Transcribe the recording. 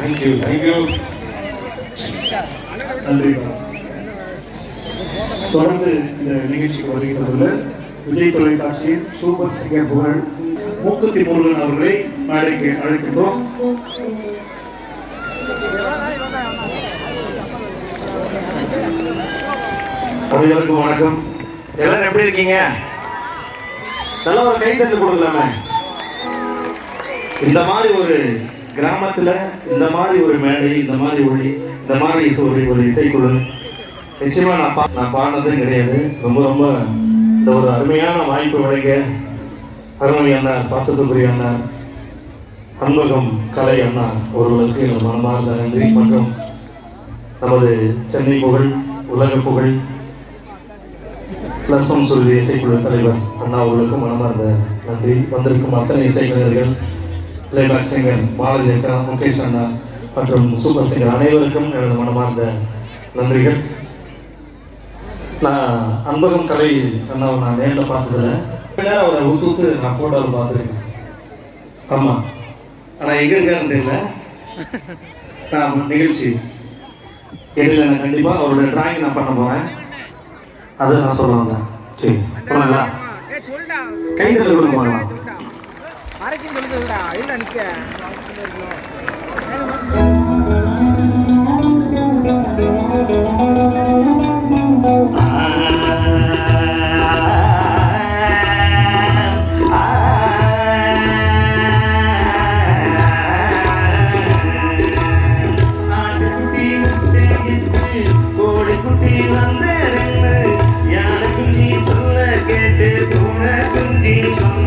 Thank you thank you நன்றி. தொடர்ந்து இந்த நிகழ்ச்சிக்கு வருகிறதுல விஜய் தொலைக்காட்சியின் சூப்பர் சிங்கர் புகழ் மூக்குத்தி முருகன் அவர்களை மேடைக்கு அழைக்கின்றோம். அனைவருக்கும் வணக்கம். எல்லாரும் எப்படி இருக்கீங்க? நல்லா ஒரு கைத்தட்டு கொடுக்கலாமே. இந்த மாதிரி ஒரு கிராமத்துல இந்த மாதிரி ஒரு மேடை இந்த மாதிரி ஒளி இந்த மாதிரி இசை ஒரு ஒரு இசைக்குழு நிச்சயமா நான் பா நான் பாடினதும் கிடையாது. ரொம்ப ரொம்ப இந்த ஒரு அருமையான வாய்ப்பு வழங்க அருமை அண்ணா பாசத்துக்குரிய அண்ணா அன்பகம் கலை அண்ணா ஒருவருக்கு மனமார்ந்த நன்றி மற்றும் நமது சென்னை புகழ் உலக புகழ் பிளஸ் ஒன் சுருதி இசைக்குழு தலைவர் அண்ணா அவர்களுக்கும் மனமார்ந்த நன்றி. வந்திருக்கும் அத்தனை இசைக்கலைஞர்கள் பிளேபேக் சிங்கர் மாலதி அக்கா முகேஷ் அண்ணா மற்றும் சூப்பர் சிங்கர் அனைவருக்கும் எனது மனமார்ந்த நன்றிகள். நான் அன்பகம் கலை அண்ணாவை நான் நேரில் பார்த்ததில்ல. நேரம் அவரை ஊத்து ஊத்து நான் போட்டோவில் பார்த்துருக்கேன். ஆமாம் ஆனால் எங்கே இருக்காருன்னு தெரியல. நான் நிகழ்ச்சி இடையில கண்டிப்பாக அவருடைய டிராயிங் நான் பண்ண போகிறேன் அதை நான் சொல்ல வந்தேன் சரி. போனங்களா ஏய் கைதல் கொடுக்க போகலாம் அரைக்கும் சொல்லுடா இல்ல நிக்க. குஞ்சி சொல்ல கேட்டு பூனை குஞ்சி சொன்னதுண்டு கதையில